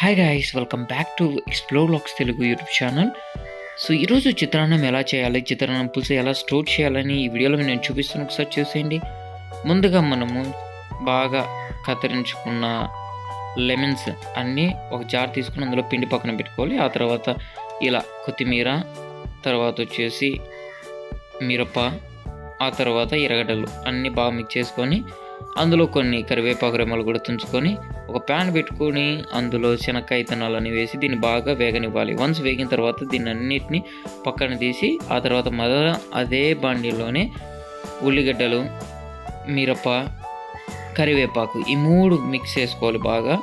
Hi guys welcome back to explore lacks Telugu YouTube channel so ఈరోజు చిత్రాన్నం ఎలా చేయాలి చిత్రాన్నం పులుసు ఎలా స్టోర్ చేయాలని ఈ వీడియోలో నేను చూపిస్తాను. ఒకసారి చూసేయండి. ముందుగా మనము బాగా కత్తిరించుకున్న లెమన్స్ అన్నీ ఒక జార్ తీసుకుని అందులో పిండి పక్కన పెట్టుకోవాలి. ఆ తర్వాత ఇలా కొత్తిమీర తర్వాత వచ్చేసి మిరప ఆ తర్వాత ఎర్రగడ్డలు అన్నీ బాగా మిక్స్ చేసుకొని అందులో కొన్ని కరివేపాకు రెమ్మలు కూడా తుంచుకొని ఒక ప్యాన్ పెట్టుకొని అందులో శనక్కాయ విత్తనాలని వేసి దీన్ని బాగా వేగనివ్వాలి. వన్స్ వేగిన తర్వాత దీన్ని అన్నిటిని పక్కన తీసి ఆ తర్వాత మొదల అదే బండిలోనే ఉల్లిగడ్డలు మిరప కరివేపాకు ఈ మూడు మిక్స్ చేసుకోవాలి బాగా.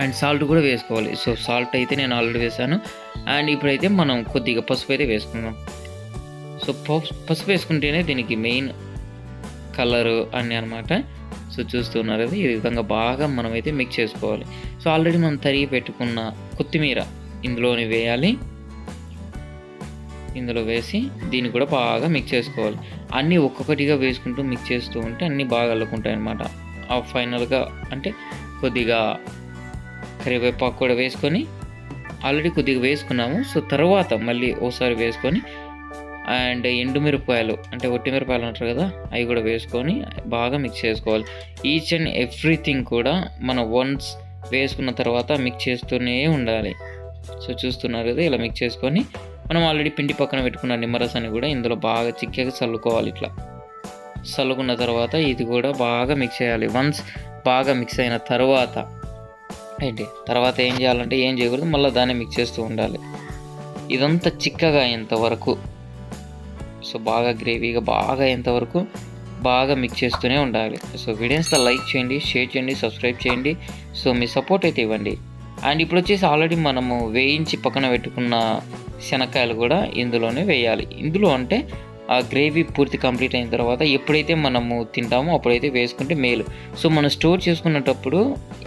అండ్ సాల్ట్ కూడా వేసుకోవాలి. సో సాల్ట్ అయితే నేను ఆల్రెడీ వేసాను. అండ్ ఇప్పుడైతే మనం కొద్దిగా పసుపు అయితే వేసుకుందాం. సో పసుపు వేసుకుంటేనే దీనికి మెయిన్ కలరు అన్నీ అనమాట సో చూస్తున్నారు కదా ఈ విధంగా బాగా మనమైతే మిక్స్ చేసుకోవాలి. సో ఆల్రెడీ మనం తరిగి పెట్టుకున్న కొత్తిమీర ఇందులోని వేయాలి. ఇందులో వేసి దీన్ని కూడా బాగా మిక్స్ చేసుకోవాలి. అన్నీ ఒక్కొక్కటిగా వేసుకుంటూ మిక్స్ చేస్తూ ఉంటే అన్నీ బాగా అల్లుకుంటాయి అనమాట ఆ ఫైనల్గా అంటే కొద్దిగా కరివేపాకు కూడా వేసుకొని ఆల్రెడీ కొద్దిగా వేసుకున్నాము. సో తర్వాత మళ్ళీ ఓసారి వేసుకొని అండ్ ఎండుమిరపకాయలు అంటే ఒట్టి మిరపకాయలు అంటారు కదా అవి కూడా వేసుకొని బాగా మిక్స్ చేసుకోవాలి. ఈచ్ అండ్ ఎవ్రీథింగ్ కూడా మనం వన్స్ వేసుకున్న తర్వాత మిక్స్ చేస్తూనే ఉండాలి. సో చూస్తున్నారు కదా ఇలా మిక్స్ చేసుకొని మనం ఆల్రెడీ పిండి పక్కన పెట్టుకున్న నిమ్మరసాన్ని కూడా ఇందులో బాగా చిక్కగా చల్లుకోవాలి ఇట్లా. చల్లుకున్న తర్వాత ఇది కూడా బాగా మిక్స్ చేయాలి. వన్స్ బాగా మిక్స్ అయిన తర్వాత ఏంటి? తర్వాత ఏం చేయాలంటే ఏం చేయకూడదు మళ్ళీ దాన్ని మిక్స్ చేస్తూ ఉండాలి. ఇదంతా చిక్కగా అయ్యేంత వరకు సో బాగా గ్రేవీగా బాగా అయ్యేంతవరకు బాగా మిక్స్ చేస్తూనే ఉండాలి. సో వీడియోస్తో లైక్ చేయండి షేర్ చేయండి సబ్స్క్రైబ్ చేయండి. సో మీ సపోర్ట్ అయితే ఇవ్వండి. అండ్ ఇప్పుడు వచ్చేసి ఆల్రెడీ మనము వేయించి పక్కన పెట్టుకున్న శనక్కాయలు కూడా ఇందులోనే వేయాలి. ఇందులో అంటే ఆ గ్రేవీ పూర్తి కంప్లీట్ అయిన తర్వాత ఎప్పుడైతే మనము తింటామో అప్పుడైతే వేసుకుంటే మేలు. సో మనం స్టోర్ చేసుకునేటప్పుడు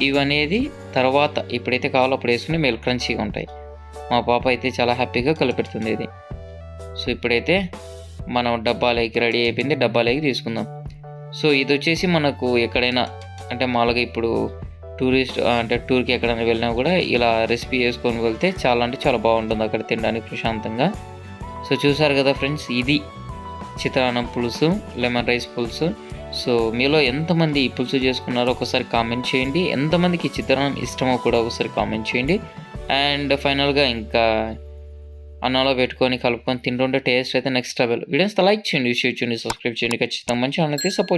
ఇవనేది తర్వాత ఎప్పుడైతే కావాలో అప్పుడు వేసుకుని మేలు క్రంచీగా ఉంటాయి. మా పాప అయితే చాలా హ్యాపీగా కలిపెడుతుంది ఇది. సో ఇప్పుడైతే మనం డబ్బాలకి రెడీ అయిపోయింది డబ్బాలకి తీసుకుందాం. సో ఇది వచ్చేసి మనకు ఎక్కడైనా అంటే మామూలుగా ఇప్పుడు టూరిస్ట్ అంటే టూర్కి ఎక్కడైనా వెళ్ళినా కూడా ఇలా రెసిపీ చేసుకొని వెళ్తే చాలా అంటే చాలా బాగుంటుంది అక్కడ తినడానికి ప్రశాంతంగా. సో చూసారు కదా ఫ్రెండ్స్ ఇది చిత్రాన్నం పులుసు లెమన్ రైస్ పులుసు. సో మీలో ఎంతమంది ఈ పులుసు చేసుకున్నారో ఒకసారి కామెంట్ చేయండి. ఎంతమందికి చిత్రాన్నం ఇష్టమో కూడా ఒకసారి కామెంట్ చేయండి. అండ్ ఫైనల్గా ఇంకా అన్నంలో పెట్టుకొని కలుపుకొని తింటుంటే టేస్ట్ అయితే నెక్స్ట్ లెవెల్ వీడియోస్ లైక్ చేయండి షేర్ చేయండి సబ్స్క్రైబ్ చేయండి. ఖచ్చితంగా మంచి అయితే సపోర్ట్